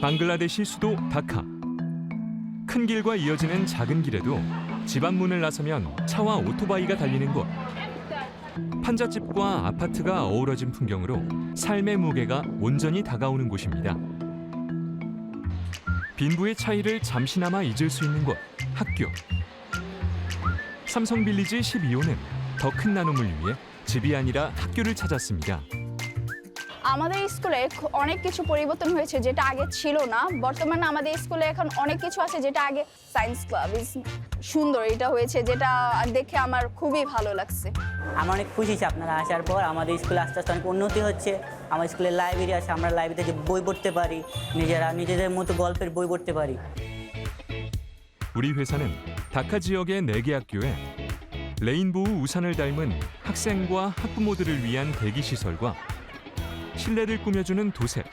방글라데시 수도 다카. 큰 길과 이어지는 작은 길에도 집 앞문을 나서면 차와 오토바이가 달리는 곳. 판잣집과 아파트가 어우러진 풍경으로 삶의 무게가 온전히 다가오는 곳입니다. 빈부의 차이를 잠시나마 잊을 수 있는 곳, 학교. 삼성빌리지 12호는 더 큰 나눔을 위해 집이 아니라 학교를 찾았습니다. আমাদের স্কুলে খু- অনেক কিছু পরিবর্তন হয়েছে যেটা আগে ছিল না বর্তমানে আমাদের স্কুলে এখন অনেক কিছু আছে যেটা আগে সায়েন্স ক্লাব সুন্দর এটা হয়েছে যেটা দেখে আমার খুবই ভালো লাগছে আমরা অনেক খুশি যে আপনারা আসার পর আমাদের স্কুলে আস্তে আস্তে অনেক উন্নতি হচ্ছে আমার স্কুলে লাইব্রেরি আছে আমরা লাইব্রেরিতে যে বই পড়তে পারি নিজেরা নিজেদের মতো গল্পের বই পড়তে পারি 우리 회사는 다카 지역의 네 개 학교에 레인보우 우산을 닮은 학생과 학부모들을 위한 대기 시설과 실내를 꾸며주는 도색,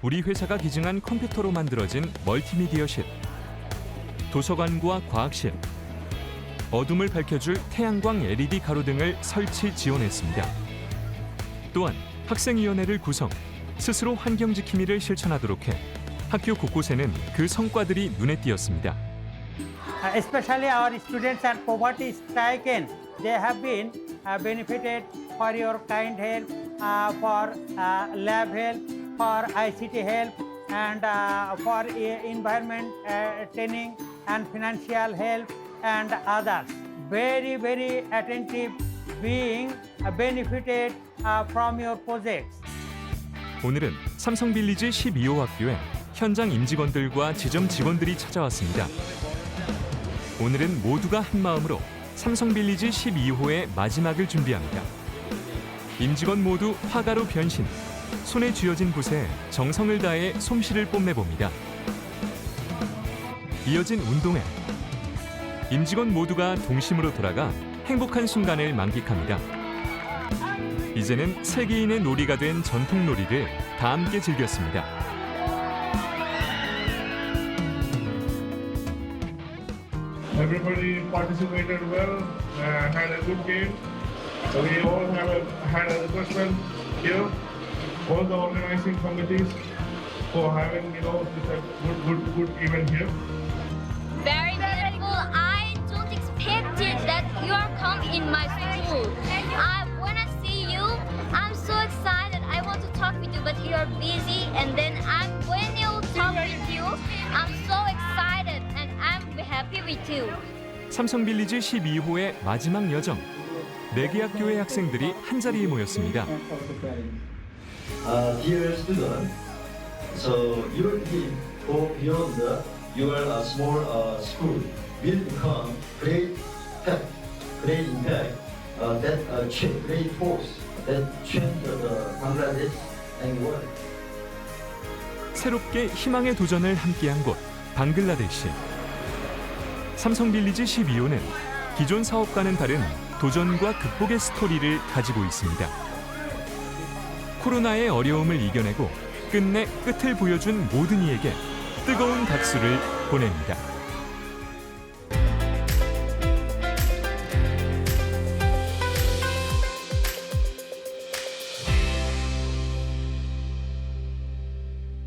우리 회사가 기증한 컴퓨터로 만들어진 멀티미디어실, 도서관과 과학실, 어둠을 밝혀줄 태양광 LED 가로 등을 설치 지원했습니다. 또한 학생위원회를 구성, 스스로 환경 지킴이를 실천하도록 해 학교 곳곳에는 그 성과들이 눈에 띄었습니다. Uh, especially our students at poverty stricken they have been uh, benefited for your kind help for uh, lab help for ict help and uh, for uh, environment uh, training and financial help and others very very attentive being uh, benefited uh, from your projects 오늘은 삼성빌리지 12호 학교에 현장 임직원들과 지점 직원들이 찾아왔습니다. 오늘은 모두가 한 마음으로 삼성빌리지 12호의 마지막을 준비합니다. 임직원 모두 화가로 변신, 손에 쥐어진 붓에 정성을 다해 솜씨를 뽐내봅니다. 이어진 운동회. 임직원 모두가 동심으로 돌아가 행복한 순간을 만끽합니다. 이제는 세계인의 놀이가 된 전통 놀이를 다 함께 즐겼습니다. So we all have a, had a requestment here, all the organizing committees for having, you know, this a good, good, good event here. very beautiful. I don't expect it that you are come in my school. I when I see you, I'm so excited. I want to talk with you, but you are busy. And then I'm when you talk with you, I'm so excited and I'm happy with you. 삼성빌리지 12호의 마지막 여정. 네개 학교의 학생들이 한 자리에 모였습니다. Uh, dear student, so your dream go beyond your uh, small uh, school will become great impact, great impact uh, that uh, great force that change the Bangladesh and world. 새롭게 희망의 도전을 함께한 곳 방글라데시. 삼성빌리지 12호는 기존 사업과는 다른 도전과 극복의 스토리를 가지고 있습니다. 코로나의 어려움을 이겨내고 끝내 끝을 보여준 모든 이에게 뜨거운 박수를 보냅니다.